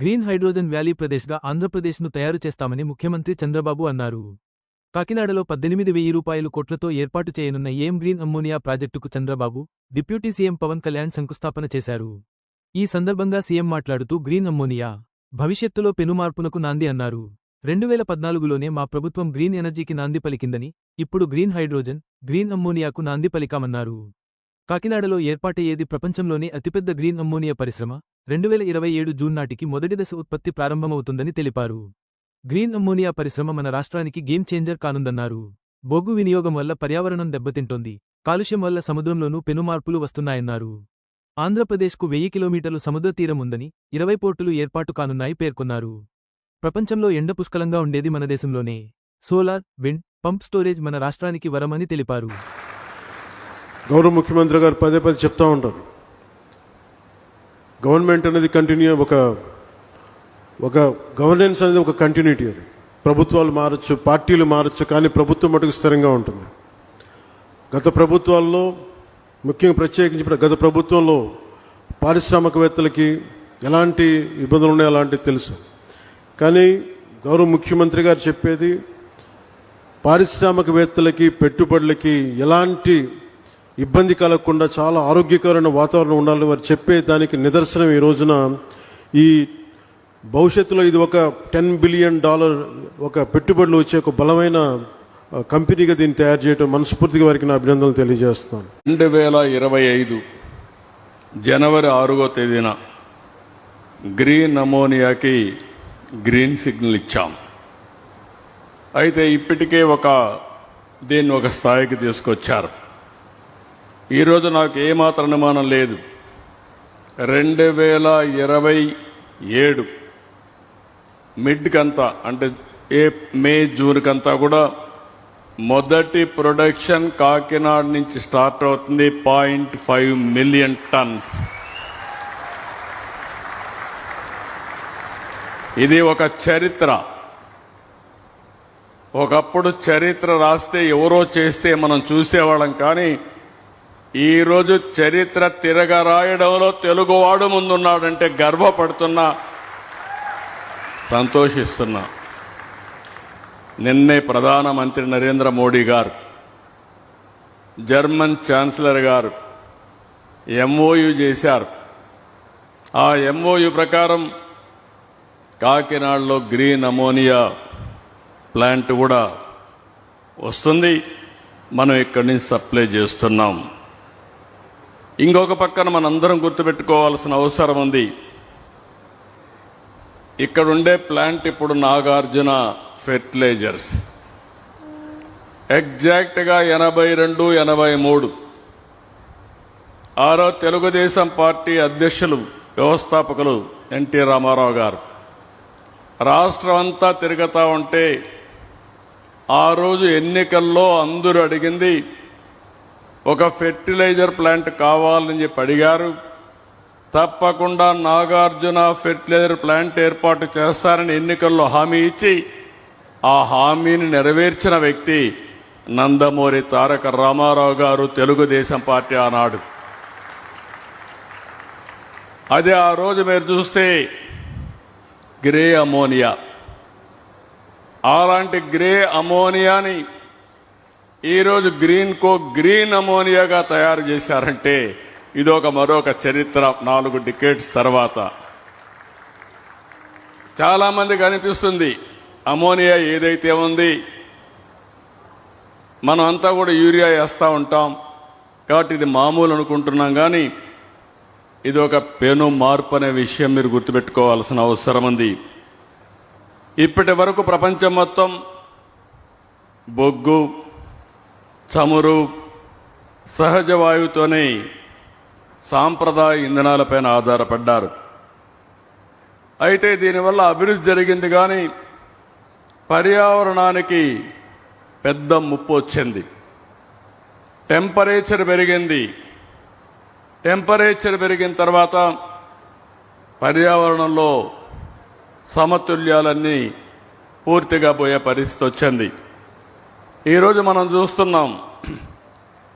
Green hydrogen valley ప్రదేశ్గా ఆంధ్రప్రదేశ్ను తయారు చేస్తామని ముఖ్యమంత్రి చంద్రబాబు అన్నారు. కాకినాడలో పద్దెనిమిది వెయ్యి రూపాయలు కోట్లతో ఏర్పాటు చేయనున్న ఏం గ్రీన్ అమ్మోనియా ప్రాజెక్టుకు చంద్రబాబు డిప్యూటీ సీఎం పవన్ కళ్యాణ్ శంకుస్థాపన చేశారు. ఈ సందర్భంగా సీఎం మాట్లాడుతూ గ్రీన్ అమ్మోనియా భవిష్యత్తులో పెనుమార్పునకు నాంది అన్నారు. రెండు వేల పద్నాలుగులోనే మా ప్రభుత్వం గ్రీన్ ఎనర్జీకి నాంది పలికిందని ఇప్పుడు గ్రీన్ హైడ్రోజన్ గ్రీన్ అమ్మోనియాకు నాంది పలికామన్నారు. కాకినాడలో ఏర్పాటయ్యేది ప్రపంచంలోనే అతిపెద్ద గ్రీన్ అమ్మోనియా పరిశ్రమ రెండు వేల ఇరవై ఏడు జూన్ నాటికి మొదటి దశ ఉత్పత్తి ప్రారంభమవుతుందని తెలిపారు. గ్రీన్ అమ్మోనియా పరిశ్రమ మన రాష్ట్రానికి గేమ్ చేంజర్ కానుందన్నారు. బొగ్గు వినియోగం వల్ల పర్యావరణం దెబ్బతింటోంది కాలుష్యం వల్ల సముద్రంలోనూ పెనుమార్పులు వస్తున్నాయన్నారు. ఆంధ్రప్రదేశ్కు వెయ్యి కిలోమీటర్లు సముద్ర తీరం ఉందని ఇరవై పోర్టులు ఏర్పాటు కానున్నాయి పేర్కొన్నారు. ప్రపంచంలో ఎండ పుష్కలంగా ఉండేది మన దేశంలోనే. సోలార్ విండ్ పంప్ స్టోరేజ్ మన రాష్ట్రానికి వరమని తెలిపారు. గౌరవ ముఖ్యమంత్రి గారు పదే పదే చెప్తా ఉంటారు. గవర్నమెంట్ అనేది కంటిన్యూ ఒక ఒక గవర్నెన్స్ అనేది ఒక కంటిన్యూటీ అది. ప్రభుత్వాలు మారచ్చు పార్టీలు మారచ్చు కానీ ప్రభుత్వం మటుకు స్థిరంగా ఉంటుంది. గత ప్రభుత్వాల్లో ముఖ్యంగా ప్రత్యేకించి గత ప్రభుత్వంలో పారిశ్రామికవేత్తలకి ఎలాంటి ఇబ్బందులు ఉన్నాయో అలాంటివి తెలుసు. కానీ గౌరవ ముఖ్యమంత్రి గారు చెప్పేది పారిశ్రామికవేత్తలకి పెట్టుబడులకి ఎలాంటి ఇబ్బంది కలగకుండా చాలా ఆరోగ్యకరమైన వాతావరణం ఉండాలని వారు చెప్పే దానికి నిదర్శనం ఈ రోజున ఈ భవిష్యత్తులో ఇది ఒక టెన్ బిలియన్ డాలర్ ఒక పెట్టుబడులు వచ్చే ఒక బలమైన కంపెనీగా దీన్ని తయారు చేయడం మనస్ఫూర్తిగా వారికి నా అభినందనలు తెలియజేస్తున్నాను. రెండు వేల ఇరవై ఐదు జనవరి ఆరుగో తేదీన గ్రీన్ అమోనియాకి గ్రీన్ సిగ్నల్ ఇచ్చాం. అయితే ఇప్పటికే ఒక దీన్ని ఒక స్థాయికి తీసుకొచ్చారు. ఈరోజు నాకు ఏమాత్రం అనుమానం లేదు. రెండు వేల ఇరవై ఏడు మిడ్కంతా అంటే ఏ మే జూన్కంతా కూడా మొదటి ప్రొడక్షన్ కాకినాడ నుంచి స్టార్ట్ అవుతుంది పాయింట్ ఫైవ్ మిలియన్ టన్స్. ఇది ఒక చరిత్ర. ఒకప్పుడు చరిత్ర రాస్తే ఎవరో చేస్తే మనం చూసేవాళ్ళం కానీ ఈరోజు చరిత్ర తిరగ రాయడంలో తెలుగువాడు ముందున్నాడంటే గర్వపడుతున్నా సంతోషిస్తున్నా. నిన్నే ప్రధానమంత్రి నరేంద్ర మోడీ గారు జర్మన్ ఛాన్సలర్ గారు ఎంఓయు చేశారు. ఆ ఎంఓయు ప్రకారం కాకినాడలో గ్రీన్ అమోనియా ప్లాంట్ కూడా వస్తుంది. మనం ఇక్కడి నుంచి సప్లై చేస్తున్నాం. ఇంకొక పక్కన మనందరం గుర్తుపెట్టుకోవాల్సిన అవసరం ఉంది. ఇక్కడ ఉండే ప్లాంట్ ఇప్పుడు నాగార్జున ఫెర్టిలైజర్స్. ఎగ్జాక్ట్గా ఎనభై రెండు ఎనభై మూడు. ఆరో తెలుగుదేశం పార్టీ అధ్యక్షులు వ్యవస్థాపకులు ఎన్టీ రామారావు గారు. రాష్ట్రం అంతా తిరుగుతూ ఉంటే ఆ రోజు ఎన్నికల్లో అందరూ అడిగింది ఒక ఫెర్టిలైజర్ ప్లాంట్ కావాలని చెప్పి అడిగారు. తప్పకుండా నాగార్జున ఫెర్టిలైజర్ ప్లాంట్ ఏర్పాటు చేస్తారని ఎన్నికల్లో హామీ ఇచ్చి ఆ హామీని నెరవేర్చిన వ్యక్తి నందమూరి తారక రామారావు గారు తెలుగుదేశం పార్టీ ఆనాడు. అదే ఆ రోజు మీరు చూస్తే గ్రే అమోనియా. అలాంటి గ్రే అమోనియాని ఈరోజు గ్రీన్ కో గ్రీన్ అమోనియాగా తయారు చేశారంటే ఇది ఒక మరొక చరిత్ర నాలుగు డికేట్స్ తర్వాత. చాలామందికి అనిపిస్తుంది అమోనియా ఏదైతే ఉంది మనం అంతా కూడా యూరియా వేస్తూ ఉంటాం. కాబట్టి ఇది మామూలు అనుకుంటున్నాం కానీ ఇది ఒక పెను మార్పు అనే విషయం మీరు గుర్తుపెట్టుకోవాల్సిన అవసరం ఉంది. ఇప్పటి వరకు ప్రపంచం మొత్తం బొగ్గు చమురు సహజ వాయువుతోనే సాంప్రదాయ ఇంధనాలపైన ఆధారపడ్డారు. అయితే దీనివల్ల అభివృద్ధి జరిగింది కానీ పర్యావరణానికి పెద్ద ముప్పు వచ్చింది. టెంపరేచర్ పెరిగింది. టెంపరేచర్ పెరిగిన తర్వాత పర్యావరణంలో సమతుల్యాలన్నీ పూర్తిగా పోయే పరిస్థితి వచ్చింది. ఈరోజు మనం చూస్తున్నాం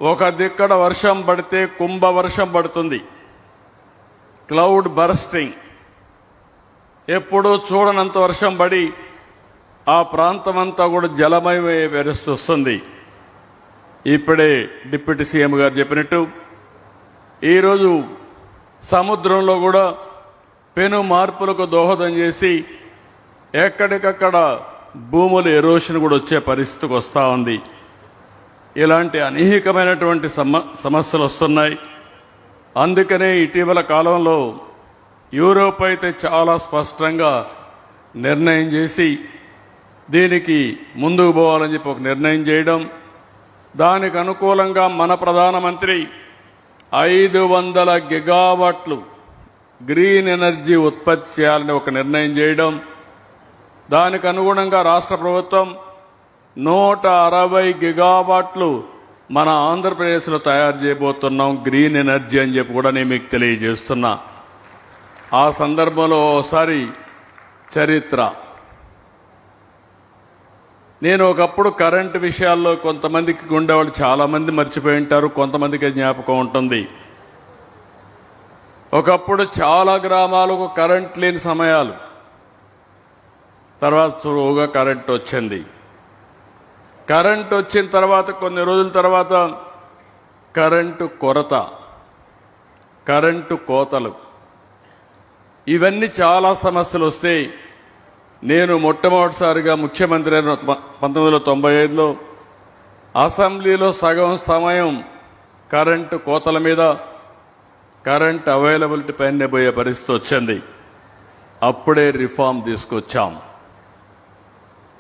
ఒక దిక్కడ వర్షం పడితే కుంభ వర్షం పడుతుంది. Cloud bursting. ఎప్పుడూ చూడనంత వర్షం పడి ఆ ప్రాంతం అంతా కూడా జలమయమయ్యే పరిస్థితి వస్తుంది ఇప్పుడే డిప్యూటీ సీఎం గారు చెప్పినట్టు ఈరోజు సముద్రంలో కూడా పెను మార్పులకు దోహదం చేసి ఎక్కడికక్కడ భూముల ఎరోషన్ కూడా వచ్చే పరిస్థితికి వస్తూ ఉంది. ఇలాంటి అనేకమైనటువంటి సమ సమస్యలు వస్తున్నాయి. అందుకనే ఇటీవల కాలంలో యూరోప్ అయితే చాలా స్పష్టంగా నిర్ణయం చేసి దీనికి ముందుకు పోవాలని చెప్పి ఒక నిర్ణయం చేయడం దానికి అనుకూలంగా మన ప్రధానమంత్రి ఐదు వందల గిగావాట్లు గ్రీన్ ఎనర్జీ ఉత్పత్తి చేయాలని ఒక నిర్ణయం చేయడం దానికి అనుగుణంగా రాష్ట్ర ప్రభుత్వం నూట అరవై గిగావాట్లు మన ఆంధ్రప్రదేశ్లో తయారు చేయబోతున్నాం గ్రీన్ ఎనర్జీ అని చెప్పి కూడా నేను మీకు తెలియజేస్తున్నా. ఆ సందర్భంలో ఒకసారి చరిత్ర. నేను ఒకప్పుడు కరెంటు విషయాల్లో కొంతమందికి ఉండేవాళ్ళు వాళ్ళు చాలామంది మర్చిపోయి ఉంటారు కొంతమందికి జ్ఞాపకం ఉంటుంది. ఒకప్పుడు చాలా గ్రామాలకు కరెంట్ లేని సమయాలు. తర్వాత సులువుగా కరెంట్ వచ్చింది. కరెంట్ వచ్చిన తర్వాత కొన్ని రోజుల తర్వాత కరెంటు కొరత కరెంటు కోతలు. ఇవన్నీ చాలా సమస్యలు వస్తాయి నేను మొట్టమొదటిసారిగా ముఖ్యమంత్రి అయిన పంతొమ్మిది వందల తొంభై ఐదులో అసెంబ్లీలో సగం సమయం కరెంటు కోతల మీద కరెంట్ అవైలబిలిటీ పైన పోయే పరిస్థితి వచ్చింది. అప్పుడే రిఫార్మ్ తీసుకొచ్చాం.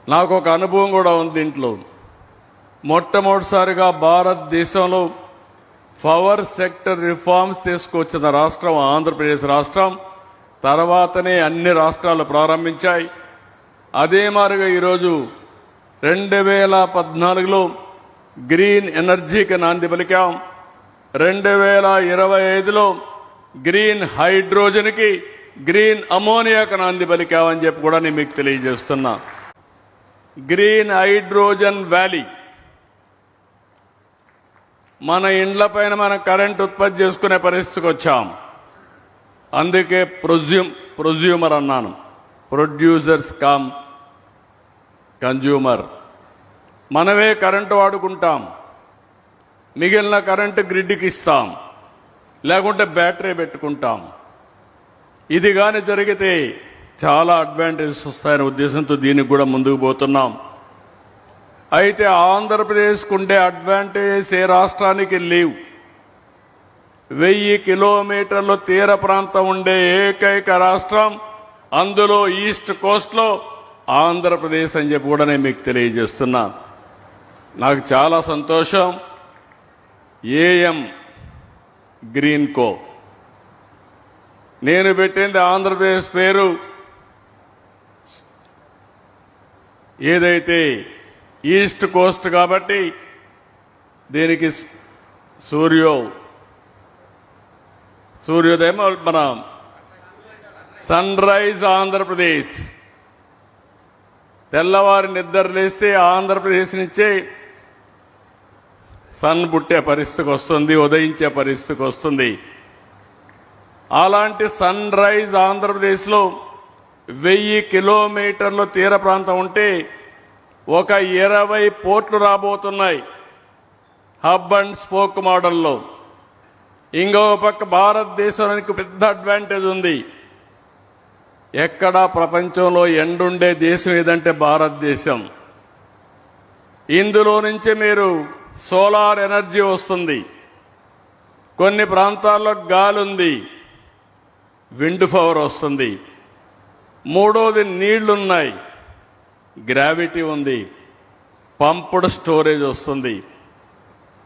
నాకు ఒక అనుభవం కూడా ఉంది దీంట్లో మొట్టమొదటిసారిగా భారతదేశంలో పవర్ సెక్టర్ రిఫార్మ్స్ తీసుకొచ్చిన రాష్ట్రం ఆంధ్రప్రదేశ్ రాష్ట్రం. తర్వాతనే అన్ని రాష్ట్రాలు ప్రారంభించాయి. అదే మారుగా ఈరోజు రెండు వేల పద్నాలుగులో గ్రీన్ ఎనర్జీకి నాంది పలికాం. రెండు వేల ఇరవై ఐదులో గ్రీన్ హైడ్రోజన్కి గ్రీన్ అమోనియాకి నాంది పలికామని చెప్పి కూడా నేను మీకు తెలియజేస్తున్నా. గ్రీన్ హైడ్రోజన్ వ్యాలీ మన ఇండ్ల పైన మనం కరెంట్ ఉత్పత్తి చేసుకునే పరిస్థితికి వచ్చాం. అందుకే ప్రొజ్యూమ్ ప్రొజ్యూమర్ అన్నాను. Producers cum. కన్జ్యూమర్. మనమే కరెంటు వాడుకుంటాం. మిగిలిన కరెంటు గ్రిడ్కి ఇస్తాం. లేకుంటే బ్యాటరీ పెట్టుకుంటాం. ఇది కానీ జరిగితే చాలా అడ్వాంటేజెస్ వస్తాయనే ఉద్దేశంతో దీనికి కూడా ముందుకు పోతున్నాం. అయితే ఆంధ్రప్రదేశ్కు ఉండే అడ్వాంటేజెస్ ఏ రాష్ట్రానికి లేవు. వెయ్యి కిలోమీటర్ల తీర ప్రాంతం ఉండే ఏకైక రాష్ట్రం అందులో ఈస్ట్ కోస్ట్లో ఆంధ్రప్రదేశ్ అని చెప్పి కూడా నేను మీకు తెలియజేస్తున్నా. నాకు చాలా సంతోషం. ఏఎం గ్రీన్ కో. నేను పెట్టింది ఆంధ్రప్రదేశ్ పేరు. ఏదైతే ఈస్ట్ కోస్ట్ కాబట్టి దీనికి సూర్యో సూర్యోదయం మన సన్ రైజ్ ఆంధ్రప్రదేశ్. తెల్లవారి నిద్ర లేస్తే ఆంధ్రప్రదేశ్ నుంచే సన్ పుట్టే పరిస్థితికి వస్తుంది ఉదయించే పరిస్థితికి వస్తుంది. అలాంటి సన్ రైజ్ ఆంధ్రప్రదేశ్లో వెయ్యి కిలోమీటర్ల తీర ప్రాంతం ఉంటే ఒక ఇరవై పోర్ట్లు రాబోతున్నాయి. హబ్ అండ్ స్పోక్ మోడల్లో. ఇంకో పక్క భారతదేశానికి పెద్ద అడ్వాంటేజ్ ఉంది. ఎక్కడా ప్రపంచంలో ఎండుండే దేశం ఏదంటే భారతదేశం? ఇందులో నుంచి మీరు సోలార్ ఎనర్జీ వస్తుంది. కొన్ని ప్రాంతాల్లో గాలి ఉంది విండ్ పవర్ వస్తుంది. మూడోది నీళ్ళున్నాయి. గ్రావిటీ ఉంది. పంపుడ్ స్టోరేజ్ వస్తుంది.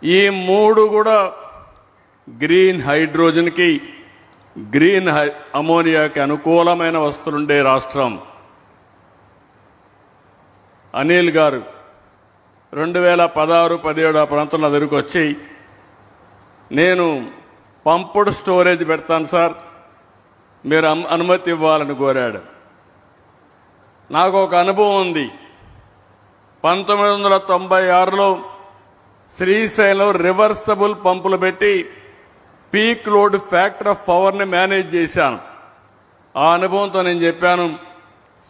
ఈ మూడు కూడా గ్రీన్ హైడ్రోజన్కి గ్రీన్ హై అమోనియాకి అనుకూలమైన వస్తులుండే రాష్ట్రం. అనిల్ గారు రెండు వేల పదహారు పదిహేడు ఆ ప్రాంతంలో దగ్గరికి వచ్చి నేను పంపుడ్ స్టోరేజ్ పెడతాను సార్ మీరు అమ్- అనుమతి ఇవ్వాలని కోరాడు. నాకు ఒక అనుభవం ఉంది. పంతొమ్మిది వందల తొంభై ఆరులో శ్రీశైలం రివర్సబుల్ పంపులు పెట్టి పీక్ లోడ్ ఫ్యాక్టర్ ఆఫ్ పవర్ని మేనేజ్ చేశాను. ఆ అనుభవంతో నేను చెప్పాను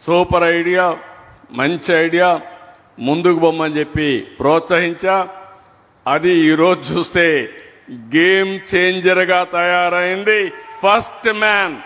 సూపర్ ఐడియా మంచి ఐడియా ముందుకు బొమ్మని చెప్పి ప్రోత్సహించా. అది ఈరోజు చూస్తే గేమ్ చేంజర్గా తయారైంది. First man.